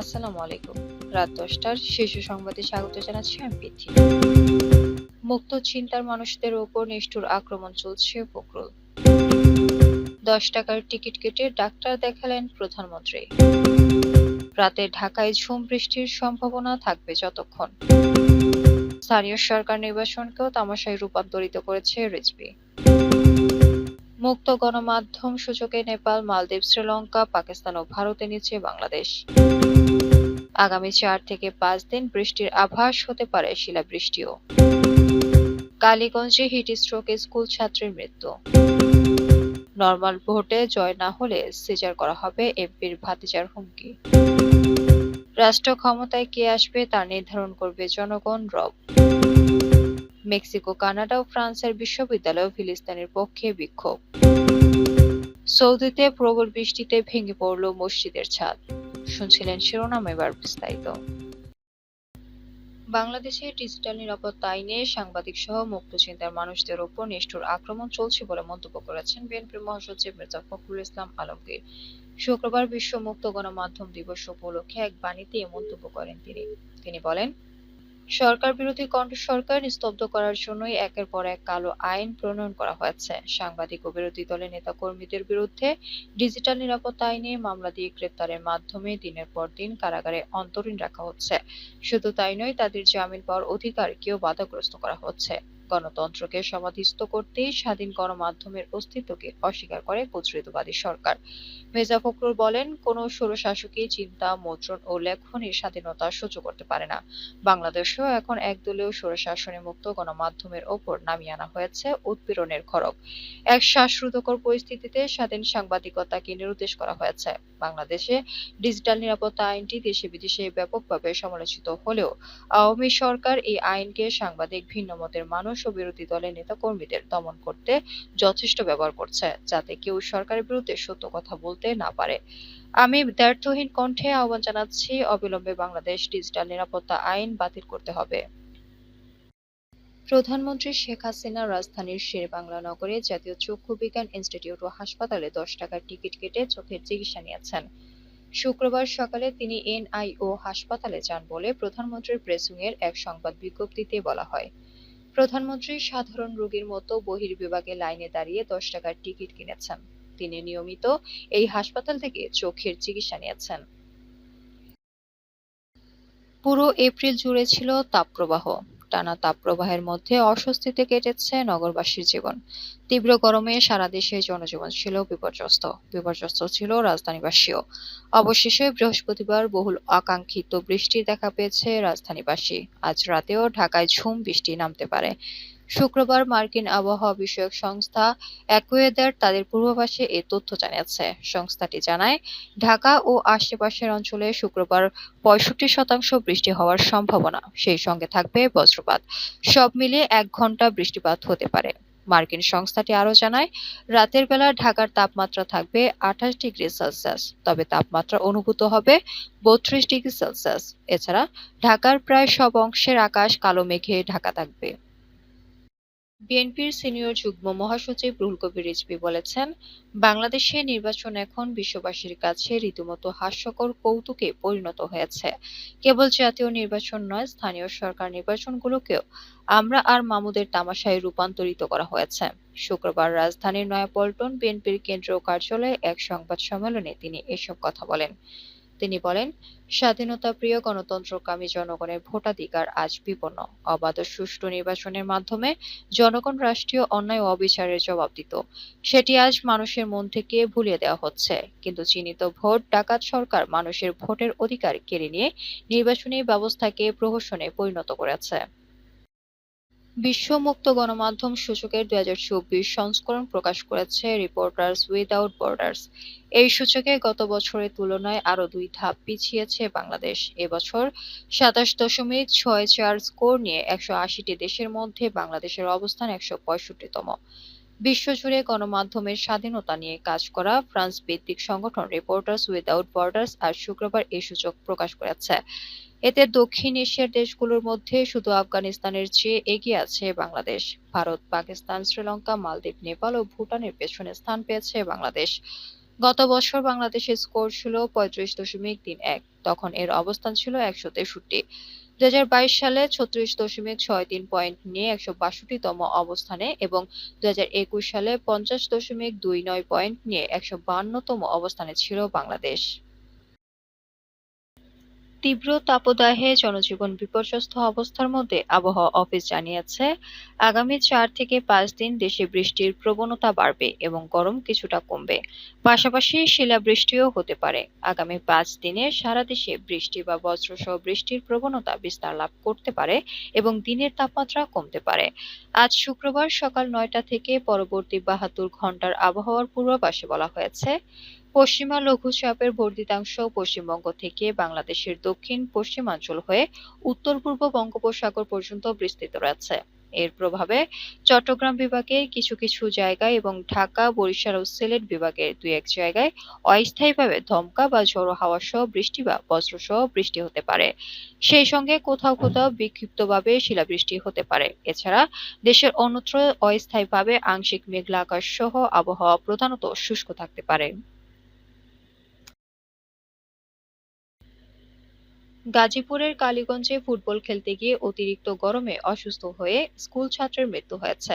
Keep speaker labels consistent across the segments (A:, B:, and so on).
A: আসসালামু আলাইকুম রাত দশটার শিশু সংবাদে স্বাগত জানাচ্ছি আমি পৃথি মুক্ত চিন্তার মানুষদের ওপর নিষ্ঠুর আক্রমণ চলছে বকরুল দশ টাকার টিকিট কেটে ডাক্তার দেখালেন প্রধানমন্ত্রী রাতে ঢাকায় ঝুম বৃষ্টির সম্ভাবনা থাকবে যতক্ষণ স্থানীয় সরকার নির্বাচনকেও তামাশায় রূপান্তরিত করেছে রিজবি মুক্ত গণমাধ্যম সূচকে নেপাল মালদ্বীপ শ্রীলঙ্কা পাকিস্তান ও ভারতে নিচ্ছে বাংলাদেশ আগামী চার থেকে পাঁচ দিন বৃষ্টির আভাস হতে পারে শিলাবৃষ্টিও কালীগঞ্জে হিট স্ট্রোকে স্কুল ছাত্রীর মৃত্যু নর্মাল ভোটে জয় না হলে সিজার করা হবে এমপির ভাতিজার হুমকি রাষ্ট্র ক্ষমতায় কে আসবে তা নির্ধারণ করবে জনগণ রব মেক্সিকো কানাডা ও ফ্রান্সের বিশ্ববিদ্যালয় ফিলিস্তিনের পক্ষে বিক্ষোভ সৌদিতে প্রবল বৃষ্টিতে ভেঙে পড়ল মসজিদের ছাদ শুনছিলেন শিরোনাম এবার বিস্তারিত বাংলাদেশে ডিজিটাল নিরাপত্তা আইনে সাংবাদিক সহ মুক্ত চিন্তার মানুষদের ওপর নিষ্ঠুর আক্রমণ চলছে বলে মন্তব্য করেছেন বিএনপির মহাসচিব মির্জা ফখরুল ইসলাম আলমগীর শুক্রবার বিশ্ব মুক্ত গণমাধ্যম দিবস উপলক্ষে এক বাণীতে এ মন্তব্য করেন তিনি তিনি বলেন সরকার বিরোধী সরকার নিস্তব্ধ করার জন্যই একের পর এক কালো আইন প্রণয়ন করা হয়েছে সাংবাদিক ও বিরোধী দলের নেতাকর্মীদের বিরুদ্ধে ডিজিটাল নিরাপত্তা আইনে মামলা দিয়ে গ্রেপ্তারের মাধ্যমে দিনের পর দিন কারাগারে অন্তরীণ রাখা হচ্ছে শুধু তাই নয় তাদের জামিন পাওয়ার অধিকার কেউ বাধাগ্রস্ত করা হচ্ছে গণতন্ত্রকে সমাধিস্থ করতেই স্বাধীন গণমাধ্যমের অস্তিত্বকে অস্বীকার করে কর্তৃত্ববাদী সরকার মির্জা ফখরুল বলেন কোন স্বৈরশাসকই চিন্তা মুদ্রণ ও লেখনের স্বাধীনতা সহ্য করতে পারে না বাংলাদেশেও এখন একদলীয় স্বৈরশাসনে মুক্ত গণমাধ্যমের ওপর নামিয়ে আনা হয়েছে উৎপীড়নের খড়গ এক শ্বাসরুদ্ধকর পরিস্থিতিতে স্বাধীন সাংবাদিকতাকে নিরুদ্দেশ করা হয়েছে বাংলাদেশে ডিজিটাল নিরাপত্তা আইনটি দেশে বিদেশে ব্যাপকভাবে সমালোচিত হলেও আওয়ামী সরকার এই আইনকে সাংবাদিক ভিন্ন মতের মানুষ মানুষ ও বিরোধী দলের নেতা কর্মীদের দমন করতে যথেষ্ট ব্যবহার করছে যাতে কেউ সরকারের বিরুদ্ধে সত্য কথা বলতে না পারে আমি দ্ব্যর্থহীন কণ্ঠে আহ্বান জানাচ্ছি অবিলম্বে বাংলাদেশ ডিজিটাল নিরাপত্তা আইন বাতিল করতে হবে প্রধানমন্ত্রী শেখ হাসিনা রাজধানীর শের বাংলা নগরে জাতীয় চক্ষু বিজ্ঞান ইনস্টিটিউট ও হাসপাতালে দশ টাকার টিকিট কেটে চোখের চিকিৎসা নিয়েছেন শুক্রবার সকালে তিনি এনআইও হাসপাতালে যান বলে প্রধানমন্ত্রীর প্রেসুংয়ের এক সংবাদ বিজ্ঞপ্তিতে বলা হয় প্রধানমন্ত্রী সাধারণ রোগীর মতো বহির্বিভাগে লাইনে দাঁড়িয়ে দশ টাকার টিকিট কিনেছেন তিনি নিয়মিত এই হাসপাতাল থেকে চোখের চিকিৎসা নিয়েছেন পুরো এপ্রিল জুড়ে ছিল তাপপ্রবাহ টানা তাপপ্রবাহের মধ্যে অস্বস্তিতে কেটেছে নগরবাসীর জীবন তীব্র গরমে সারা দেশে জনজীবন ছিল বিপর্যস্ত বিপর্যস্ত ছিল রাজধানীবাসীও অবশেষে বৃহস্পতিবার বহুল আকাঙ্ক্ষিত বৃষ্টি দেখা পেয়েছে রাজধানীবাসী আজ রাতেও ঢাকায় ঝুম বৃষ্টি নামতে পারে শুক্রবার মার্কিন আবহাওয়া বিষয়ক সংস্থা অ্যাকুয়েদার তাদের পূর্বাভাসে এ তথ্য জানিয়েছে সংস্থাটি জানায় ঢাকা ও আশেপাশের অঞ্চলে শুক্রবার পঁয়ষট্টি শতাংশ বৃষ্টি হওয়ার সম্ভাবনা সেই সঙ্গে থাকবে বজ্রপাত সব মিলিয়ে এক ঘন্টা বৃষ্টিপাত হতে পারে মার্কিন সংস্থাটি আরও জানায় রাতের বেলা ঢাকার তাপমাত্রা থাকবে আঠাশ ডিগ্রি সেলসিয়াস তবে তাপমাত্রা অনুভূত হবে বত্রিশ ডিগ্রি সেলসিয়াস এছাড়া ঢাকার প্রায় সব অংশের আকাশ কালো মেঘে ঢাকা থাকবে বিএনপির সিনিয়র যুগ্ম মহাসচিব রুহুল কবির রিজভী বলেছেন, বাংলাদেশে নির্বাচন এখন বিশ্ববাসীর কাছে রীতিমতো হাস্যকর কৌতুকে পরিণত হয়েছে। কেবল জাতীয় নির্বাচন নয়, স্থানীয় সরকার নির্বাচনগুলোকেও আমরা আর মামুদের তামাশায় রূপান্তরিত করা হয়েছে। শুক্রবার রাজধানীর নয়াপল্টন বিএনপির কেন্দ্রীয় কার্যালয়ে এক সংবাদ সম্মেলনে তিনি এসব কথা বলেন। তিনি বলেন স্বাধীনতা প্রিয় গণতন্ত্রকামী জনগণের ভোটাধিকার আজ বিপন্ন অবাধ সুষ্ঠু নির্বাচনের মাধ্যমে জনগণ রাষ্ট্রীয় অন্যায় ও অবিচারের জবাব দিত সেটি আজ মানুষের মন থেকে ভুলিয়ে দেওয়া হচ্ছে কিন্তু চিহ্নিত ভোট ডাকাত সরকার মানুষের ভোটের অধিকার কেড়ে নিয়ে নির্বাচনী ব্যবস্থাকে প্রহসনে পরিণত করেছে বিশ্বমুক্ত গণমাধ্যম সূচকের দুই হাজার চব্বিশ সংস্করণ প্রকাশ করেছে রিপোর্টার্স উইদাউট বর্ডার্স এই সূচকে গত বছরের তুলনায় আরও দুই ধাপ পিছিয়েছে বাংলাদেশ এবছর সাতাশ দশমিক ছয় চার স্কোর নিয়ে একশো আশিটি দেশের মধ্যে বাংলাদেশের অবস্থান একশো পঁয়ষট্টিতম বিশ্বজুড়ে গণমাধ্যমের স্বাধীনতা নিয়ে কাজ করা ফ্রান্স ভিত্তিক সংগঠন রিপোর্টার্স উইদাউট বর্ডার্স আজ শুক্রবার এই সূচক প্রকাশ করেছে এতে দক্ষিণ এশিয়ার দেশগুলোর মধ্যে শুধু আফগানিস্তানের চেয়ে এগিয়ে আছে বাংলাদেশ ভারত পাকিস্তান শ্রীলঙ্কা মালদ্বীপ নেপাল ও ভুটানের পেছনে স্থান পেয়েছে বাংলাদেশ গত বছর বাংলাদেশের স্কোর ছিল পঁয়ত্রিশ দশমিক তিন এক তখন এর অবস্থান ছিল একশো তেষট্টি দু সালে ছত্রিশ দশমিক ছয় তিন পয়েন্ট নিয়ে একশো বাষট্টিতম অবস্থানে এবং দু সালে পঞ্চাশ দশমিক দুই নয় পয়েন্ট নিয়ে একশো বান্নতম অবস্থানে ছিল বাংলাদেশ তীব্র তাপদাহে জনজীবন বিপর্যস্ত অবস্থার মধ্যে আবহাওয়া অফিস জানিয়েছে আগামী চার থেকে পাঁচ দিন দেশে বৃষ্টির প্রবণতা বাড়বে এবং গরম কিছুটা কমবে পাশাপাশি শিলাবৃষ্টিও হতে পারে আগামী পাঁচ দিনে সারা দেশে বৃষ্টি বা বজ্রসহ বৃষ্টির প্রবণতা বিস্তার লাভ করতে পারে এবং দিনের তাপমাত্রা কমতে পারে আজ শুক্রবার সকাল নয়টা থেকে পরবর্তী বাহাত্তর ঘন্টার আবহাওয়ার পূর্বাভাসে বলা হয়েছে পশ্চিমা লঘুচাপের বর্ধিতাংশ পশ্চিমবঙ্গ থেকে বাংলাদেশের দক্ষিণ পশ্চিমাঞ্চল হয়ে উত্তর পূর্ব বঙ্গোপসাগর পর্যন্ত বিস্তৃত রয়েছে এর প্রভাবে চট্টগ্রাম বিভাগের কিছু কিছু জায়গায় এবং ঢাকা বরিশাল ও সিলেট বিভাগের দুই এক জায়গায় অস্থায়ীভাবে ধমকা বা ঝোড়ো হাওয়া সহ বৃষ্টি বা সহ বৃষ্টি হতে পারে সেই সঙ্গে কোথাও কোথাও বিক্ষিপ্তভাবে শিলাবৃষ্টি হতে পারে এছাড়া দেশের অন্যত্র অস্থায়ীভাবে আংশিক মেঘলা আকাশ সহ আবহাওয়া প্রধানত শুষ্ক থাকতে পারে গাজীপুরের কালীগঞ্জে ফুটবল খেলতে গিয়ে অতিরিক্ত গরমে অসুস্থ হয়ে স্কুল ছাত্রের মৃত্যু হয়েছে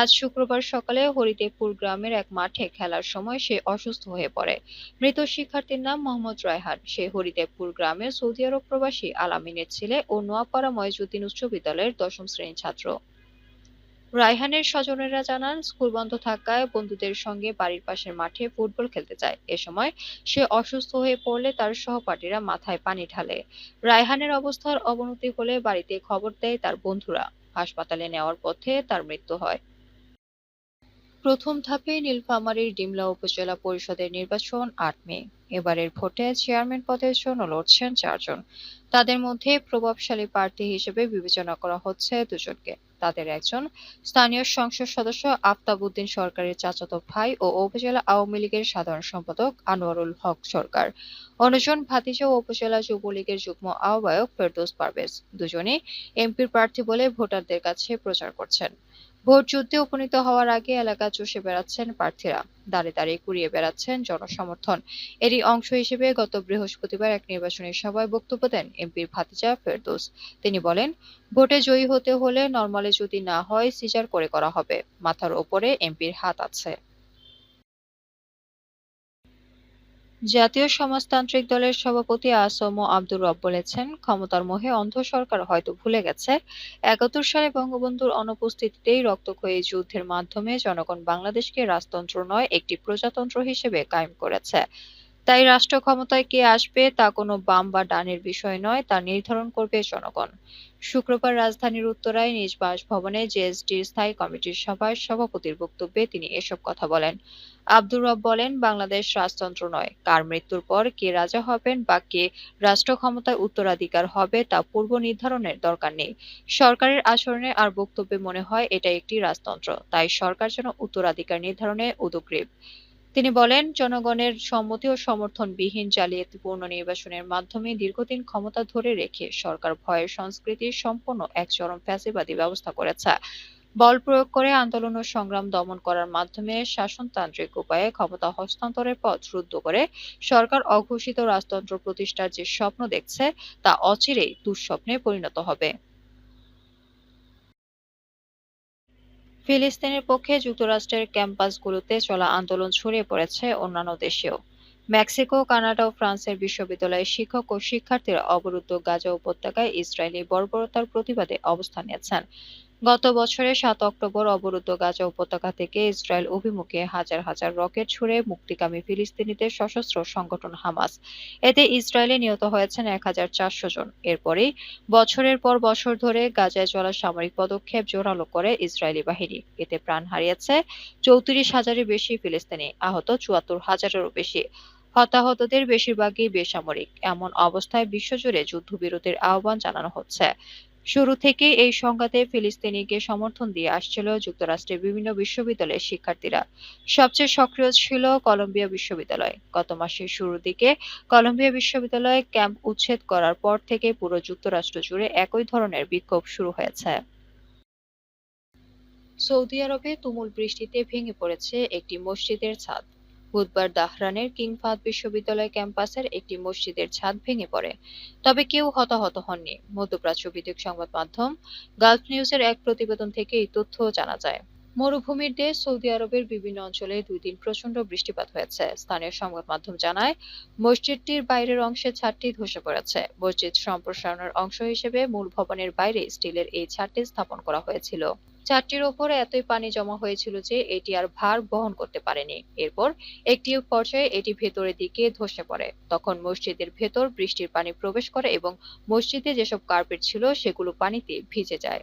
A: আজ শুক্রবার সকালে হরিদেবপুর গ্রামের এক মাঠে খেলার সময় সে অসুস্থ হয়ে পড়ে মৃত শিক্ষার্থীর নাম মোহাম্মদ রায়হান সে হরিদেবপুর গ্রামের সৌদি আরব প্রবাসী আলামিনের ছেলে ও নোয়াপাড়া ময়জুদ্দিন উচ্চ বিদ্যালয়ের দশম শ্রেণীর ছাত্র রায়হানের স্বজনেরা জানান স্কুল বন্ধ থাকায় বন্ধুদের সঙ্গে বাড়ির পাশের মাঠে ফুটবল খেলতে যায় এ সময় সে অসুস্থ হয়ে পড়লে তার সহপাঠীরা মাথায় পানি ঢালে রায়হানের অবস্থার অবনতি হলে বাড়িতে খবর দেয় তার বন্ধুরা হাসপাতালে নেওয়ার পথে তার মৃত্যু হয় প্রথম ধাপে নীলফামারীর ডিমলা উপজেলা পরিষদের নির্বাচন আট মে এবারের ভোটে চেয়ারম্যান পদের জন্য লড়ছেন চারজন তাদের মধ্যে প্রভাবশালী প্রার্থী হিসেবে বিবেচনা করা হচ্ছে দুজনকে তাদের একজন স্থানীয় সংসদ সদস্য আফতাব উদ্দিন সরকারের চাচাতো ভাই ও উপজেলা আওয়ামী লীগের সাধারণ সম্পাদক আনোয়ারুল হক সরকার অন্যজন ভাতিজা উপজেলা যুবলীগের যুগ্ম আহ্বায়ক ফেরদৌস পারভেজ দুজনে এমপির প্রার্থী বলে ভোটারদের কাছে প্রচার করছেন ভোট যুদ্ধে উপনীত হওয়ার আগে এলাকা চষে বেড়াচ্ছেন প্রার্থীরা দাঁড়িয়ে দাঁড়িয়ে কুড়িয়ে বেড়াচ্ছেন জনসমর্থন এরই অংশ হিসেবে গত বৃহস্পতিবার এক নির্বাচনী সভায় বক্তব্য দেন এমপির ভাতিজা ফেরদোস তিনি বলেন ভোটে জয়ী হতে হলে নর্মালে যদি না হয় সিজার করে করা হবে মাথার ওপরে এমপির হাত আছে জাতীয় সমাজতান্ত্রিক দলের সভাপতি আসম আব্দুর রব বলেছেন ক্ষমতার মোহে অন্ধ সরকার হয়তো ভুলে গেছে একাত্তর সালে বঙ্গবন্ধুর অনুপস্থিতিতেই রক্তক্ষয়ী যুদ্ধের মাধ্যমে জনগণ বাংলাদেশকে রাজতন্ত্র নয় একটি প্রজাতন্ত্র হিসেবে কায়েম করেছে তাই রাষ্ট্র ক্ষমতায় কে আসবে তা কোনো বাম বা ডানের বিষয় নয় তা নির্ধারণ করবে জনগণ শুক্রবার রাজধানীর উত্তরায় নিজ বাসভবনে জেএসডির স্থায়ী কমিটির সভায় সভাপতির বক্তব্যে তিনি এসব কথা বলেন আব্দুর রব বলেন বাংলাদেশ রাজতন্ত্র নয় কার মৃত্যুর পর কে রাজা হবেন বা কে রাষ্ট্র ক্ষমতায় উত্তরাধিকার হবে তা পূর্ব নির্ধারণের দরকার নেই সরকারের আচরণে আর বক্তব্যে মনে হয় এটা একটি রাজতন্ত্র তাই সরকার যেন উত্তরাধিকার নির্ধারণে উদগ্রীব তিনি বলেন জনগণের সম্মতি ও সমর্থনবিহীন পূর্ণ নির্বাচনের মাধ্যমে দীর্ঘদিন ক্ষমতা ধরে রেখে সরকার ভয়ের সংস্কৃতির সম্পন্ন এক চরম ফ্যাসিবাদী ব্যবস্থা করেছে বল প্রয়োগ করে আন্দোলন ও সংগ্রাম দমন করার মাধ্যমে শাসনতান্ত্রিক উপায়ে ক্ষমতা হস্তান্তরের পথ রুদ্ধ করে সরকার অঘোষিত রাজতন্ত্র প্রতিষ্ঠার যে স্বপ্ন দেখছে তা অচিরেই দুঃস্বপ্নে পরিণত হবে ফিলিস্তিনের পক্ষে যুক্তরাষ্ট্রের ক্যাম্পাসগুলোতে চলা আন্দোলন ছড়িয়ে পড়েছে অন্যান্য দেশেও মেক্সিকো কানাডা ও ফ্রান্সের বিশ্ববিদ্যালয়ের শিক্ষক ও শিক্ষার্থীরা অবরুদ্ধ গাজা উপত্যকায় ইসরায়েলি বর্বরতার প্রতিবাদে অবস্থান নিয়েছেন গত বছরের সাত অক্টোবর অবরুদ্ধ গাজা উপত্যকা থেকে ইসরায়েল অভিমুখে হাজার হাজার রকেট ছুড়ে মুক্তিকামী ফিলিস্তিনিদের সশস্ত্র সংগঠন হামাস এতে ইসরায়েলে নিহত হয়েছেন এক হাজার চারশো জন এরপরে বছরের পর বছর ধরে গাজায় চলা সামরিক পদক্ষেপ জোরালো করে ইসরায়েলি বাহিনী এতে প্রাণ হারিয়েছে চৌত্রিশ হাজারের বেশি ফিলিস্তিনি আহত চুয়াত্তর হাজারেরও বেশি হতাহতদের বেশিরভাগই বেসামরিক এমন অবস্থায় বিশ্বজুড়ে যুদ্ধবিরতির আহ্বান জানানো হচ্ছে শুরু থেকে এই সংঘাতে ফিলিস্তিনিকে সমর্থন দিয়ে আসছিল যুক্তরাষ্ট্রের বিভিন্ন বিশ্ববিদ্যালয়ের শিক্ষার্থীরা সবচেয়ে সক্রিয় ছিল কলম্বিয়া বিশ্ববিদ্যালয় গত মাসের শুরুর দিকে কলম্বিয়া বিশ্ববিদ্যালয়ে ক্যাম্প উচ্ছেদ করার পর থেকে পুরো যুক্তরাষ্ট্র জুড়ে একই ধরনের বিক্ষোভ শুরু হয়েছে সৌদি আরবে তুমুল বৃষ্টিতে ভেঙে পড়েছে একটি মসজিদের ছাদ বুধবার দাহরানের কিংফাদ বিশ্ববিদ্যালয় ক্যাম্পাসের একটি মসজিদের ছাদ ভেঙে পড়ে তবে কেউ হতাহত হননি মধ্যপ্রাচ্য বিদ্যুৎ সংবাদ মাধ্যম গালফ নিউজের এক প্রতিবেদন থেকে এই তথ্য জানা যায় মরুভূমির দেশ সৌদি আরবের বিভিন্ন অঞ্চলে দুই দিন প্রচন্ড বৃষ্টিপাত হয়েছে স্থানীয় সংবাদ মাধ্যম জানায় মসজিদটির বাইরের অংশে ছাদটি ধসে পড়েছে মসজিদ সম্প্রসারণের অংশ হিসেবে মূল ভবনের বাইরে স্টিলের এই ছাদটি স্থাপন করা হয়েছিল চারটির ওপর এতই পানি জমা হয়েছিল যে এটি আর ভার বহন করতে পারেনি এরপর একটি পর্যায়ে এটি ভেতরের দিকে ধসে পড়ে তখন মসজিদের ভেতর বৃষ্টির পানি প্রবেশ করে এবং মসজিদে যেসব কার্পেট ছিল সেগুলো পানিতে ভিজে যায়